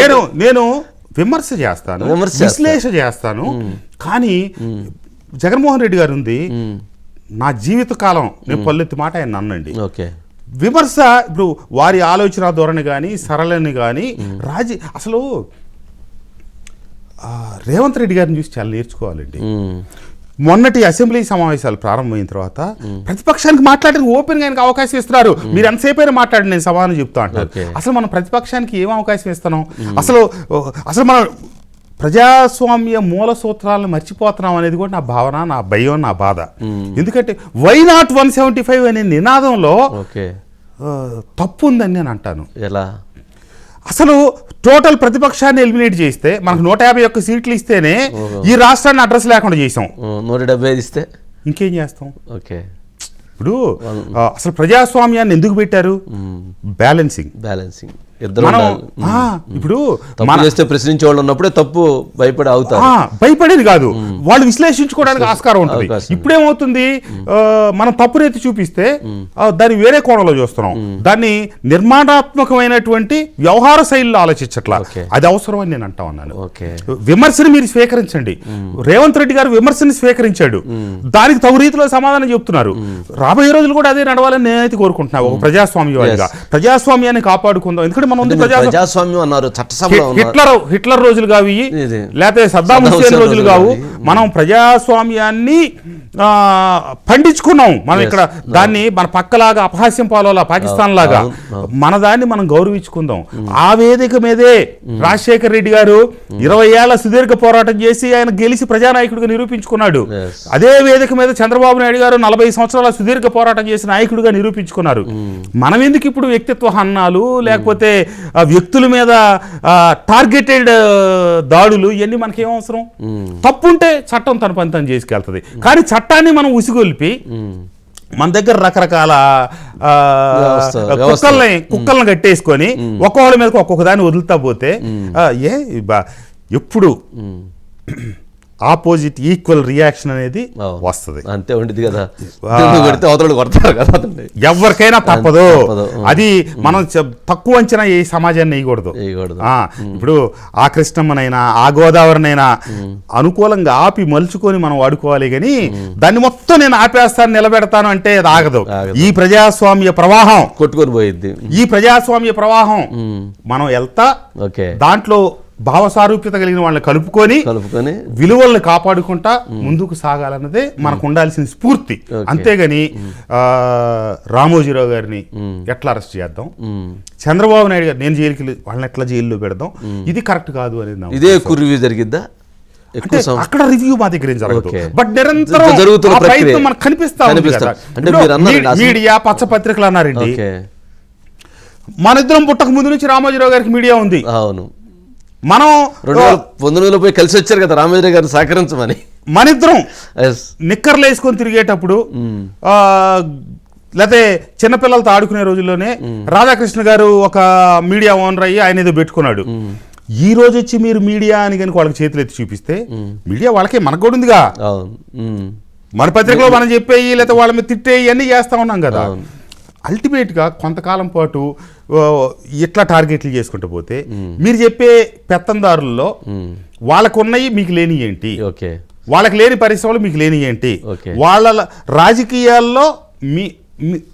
నేను నేను విమర్శ చేస్తాను. విశ్లేష చేస్తాను. కానీ జగన్మోహన్ రెడ్డి గారు ఉంది. నా జీవిత కాలం నేను పల్లెత్తి మాట ఆయన అన్నండి ఓకే. విమర్శ ఇప్పుడు వారి ఆలోచన ధోరణి కానీ సరళని కానీ రాజీ అసలు రేవంత్ రెడ్డి గారిని చూసి చాలా నేర్చుకోవాలండి. మొన్నటి అసెంబ్లీ సమావేశాలు ప్రారంభమైన తర్వాత ప్రతిపక్షానికి మాట్లాడడానికి ఓపెన్గా ఆయనకు అవకాశం ఇస్తున్నారు. మీరు ఎంతసేపు అయినా మాట్లాడండి నేను సమాధానం చెప్తా అంటారు. అసలు మనం ప్రతిపక్షానికి ఏం అవకాశం ఇస్తున్నాం? అసలు అసలు మనం ప్రజాస్వామ్య మూల సూత్రాలను మర్చిపోతున్నాం అనేది కూడా నా భావన నా భయం నా బాధ. ఎందుకంటే why not one seventy five అనే నినాదంలో తప్పు ఉందని నేను అంటాను. ఎలా? అసలు టోటల్ ప్రతిపక్షాన్ని ఎలిమినేట్ చేస్తే మనకు నూట యాభై ఒక్క సీట్లు ఇస్తేనే ఈ రాష్ట్రాన్ని అడ్రస్ లేకుండా చేసాం. నూట డెబ్బై ఐదు ఇస్తే? ఇంకేం చేస్తాం? ఓకే. ఇప్పుడు అసలు ప్రజాస్వామ్యాన్ని ఎందుకు పెట్టారు? బ్యాలెన్సింగ్. బ్యాలెన్సింగ్. మనం ఇప్పుడు తప్పు మన చేస్తే ప్రశ్నించే వాళ్ళు ఉన్నప్పుడే తప్పు భయపడి అవుతారు. భయపడేది కాదు. వాళ్ళు విశ్లేషించుకోవడానికి ఆస్కారం ఉంటుంది. ఇప్పుడేమవుతుంది? మనం తప్పునెత్తి చూపిస్తే ఆ, దాన్ని వేరే కోణంలో చూస్తున్నాం. దాన్ని నిర్మాణాత్మకమైనటువంటి వ్యవహార శైలిలో ఆలోచించట్లా. అది అవసరం అని నేను అంటా ఉన్నాను. విమర్శని మీరు స్వీకరించండి. రేవంత్ రెడ్డి గారు విమర్శని స్వీకరించాడు. దానికి తగు రీతిలో సమాధానం చెప్తున్నారు. రాబోయే రోజులు కూడా అదే నడవాలని నేనైతే కోరుకుంటున్నా. ఒక ప్రజాస్వామ్యవాదిగా. ప్రజాస్వామ్యాన్ని కాపాడుకుందాం. ఎందుకంటే మనం ఉంది ప్రజాస్వామ్యం అన్నారు చట్టసభలో హిట్లర్ హిట్లర్ రోజులు కావు. లేకపోతే సద్దాం హుస్సేన్ రోజులు కావు. మనం ప్రజాస్వామ్యాన్ని పండించుకున్నాం మనం ఇక్కడ. దాన్ని మన పక్కలాగా అపహాస్యం పాలోలా పాకిస్తాన్ లాగా. మన దాన్ని మనం గౌరవించుకుందాం. ఆ వేదిక మీదే రాజశేఖర్ రెడ్డి గారు ఇరవై ఏళ్ళ సుదీర్ఘ పోరాటం చేసి ఆయన గెలిచి ప్రజానాయకుడిగా నిరూపించుకున్నాడు. అదే వేదిక మీద చంద్రబాబు నాయుడు గారు నలభై సంవత్సరాల సుదీర్ఘ పోరాటం చేసిన నాయకుడిగా నిరూపించుకున్నారు. మనం ఎందుకు ఇప్పుడు వ్యక్తిత్వ హన్నాలు లేకపోతే వ్యక్తుల మీద టార్గెటెడ్ దాడులు ఇవన్నీ మనకేం అవసరం? తప్పుంటే చట్టం తన పని తను చేసుకెళ్తుంది. కానీ చట్టాన్ని మనం ఉసిగొల్పి మన దగ్గర రకరకాల. కుక్కల్ని కుక్కల్ని కట్టేసుకొని ఒక్కొక్కరి మీద ఒక్కొక్క దాన్ని వదులుతా పోతే ఏ ఎప్పుడు ఆపోజిట్ ఈక్వల్ రియాక్షన్ అనేది. వస్తుంది. అంతే ఉండేది కదా. నువ్వు కొడితే అవతలు కొడతారు కదా ఎవరికైనా తప్పదు. అది మనం తక్కువ అంచనా ఈ సమాజాన్ని వేయకూడదు. ఇప్పుడు ఆ కృష్ణమ్మనైనా ఆ గోదావరినైనా అనుకూలంగా ఆపి మలుచుకొని మనం వాడుకోవాలి కానీ దాన్ని మొత్తం నేను ఆపేస్తాను నిలబెడతాను అంటే అది ఆగదు. ఈ ప్రజాస్వామ్య ప్రవాహం కొట్టుకొని పోయిద్ది. ఈ ప్రజాస్వామ్య ప్రవాహం మనం వెళ్తా ఓకే. దాంట్లో భావ సారూప్యత కలిగిన వాళ్ళని కలుపుకొని కలుపుకొని విలువల్ని కాపాడుకుంటా ముందుకు సాగాలన్నదే మనకు ఉండాల్సిన స్ఫూర్తి. అంతేగాని ఆ, రామోజీరావు గారిని ఎట్లా అరెస్ట్ చేద్దాం. చంద్రబాబు నాయుడు గారు నేను జైలుకి వెళ్ళి- వాళ్ళని ఎట్లా జైల్లో పెడదాం? ఇది కరెక్ట్ కాదు అనేది ఇదే రివ్యూ జరిగిద్దా? అంటే అక్కడ రివ్యూ మా దగ్గర ఏం జరగదు. Okay. బట్ నిరంతరం జరుగుతున్న ప్రయత్నం. మనకు కనిపిస్తా మీడియా పచ్చ పత్రికలు అన్నారండి మన ఇద్దరం పుట్టక ముందు నుంచి రామోజీరావు గారికి మీడియా ఉంది. అవును. మనం రెండు వేల పంతొమ్మిదిలో పోయి కలిసి వచ్చారు కదా రామేంద్ర గారిని సహకరించమని. మన ఇద్దరం ఎస్ నిక్కర్లు వేసుకొని తిరిగేటప్పుడు ఆ, లేకపోతే చిన్నపిల్లలతో ఆడుకునే రోజుల్లోనే రాధాకృష్ణ గారు ఒక మీడియా ఓనర్ అయ్యి ఆయన ఏదో పెట్టుకున్నాడు. ఈ రోజు వచ్చి మీరు మీడియా అని కనుక వాళ్ళకి చేతులు ఎత్తి చూపిస్తే మీడియా వాళ్ళకే మనకు కూడా ఉందిగా. మన పత్రికలో మనం చెప్పేయి లేకపోతే వాళ్ళ మీద తిట్టేయి అన్నీ చేస్తా ఉన్నాం కదా. అల్టిమేట్గా కొంతకాలం పాటు ఇట్లా టార్గెట్లు చేసుకుంటూ పోతే మీరు చెప్పే పెత్తందారుల్లో వాళ్ళకు ఉన్నాయి మీకు లేని ఏంటి? ఓకే. వాళ్ళకి లేని పరిశ్రమలు మీకు లేని ఏంటి. వాళ్ళ రాజకీయాల్లో మీ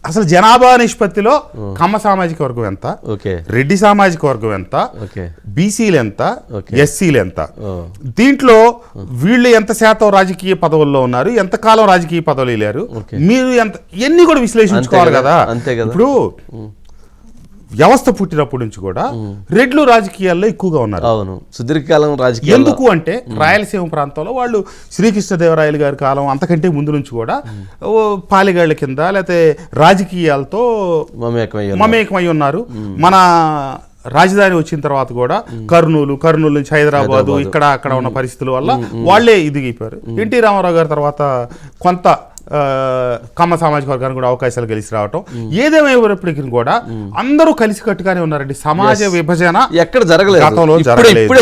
అసలు జనాభా నిష్పత్తిలో కమ్మ సామాజిక వర్గం ఎంత? రెడ్డి సామాజిక వర్గం ఎంత? బీసీలు ఎంత. ఎస్సీలు ఎంత. దీంట్లో వీళ్ళు ఎంత శాతం రాజకీయ పదవుల్లో ఉన్నారు? ఎంత కాలం రాజకీయ పదవులు వెళ్ళారు. మీరు ఎంత ఎన్ని కూడా విశ్లేషించుకోవాలి కదా. ఇప్పుడు వ్యవస్థ పుట్టినప్పటి నుంచి కూడా రెడ్లు రాజకీయాల్లో ఎక్కువగా ఉన్నారు. అవును. సుదీర్ఘకాలం రాజకీయాల్లో. ఎందుకు అంటే రాయలసీమ ప్రాంతంలో వాళ్ళు శ్రీకృష్ణదేవరాయలు గారి కాలం అంతకంటే ముందు నుంచి కూడా ఓ పాలిగాళ్ళ కింద లేకపోతే రాజకీయాలతో మమేకమై ఉన్నారు. మన రాజధాని వచ్చిన తర్వాత కూడా కర్నూలు కర్నూలు నుంచి హైదరాబాదు. ఇక్కడ అక్కడ ఉన్న పరిస్థితుల వల్ల వాళ్ళే ఇదిగిపోయారు. ఎన్టీ రామారావు గారి తర్వాత కొంత కమ్మ సామాజిక వర్గానికి కూడా అవకాశాలు కలిసి రావటం. ఏదేమైనప్పటికీ కూడా అందరూ కలిసి కట్టుగానే ఉన్నారండి. సమాజ విభజన ఎక్కడ జరగలేదు. గతంలో జరగలేదు.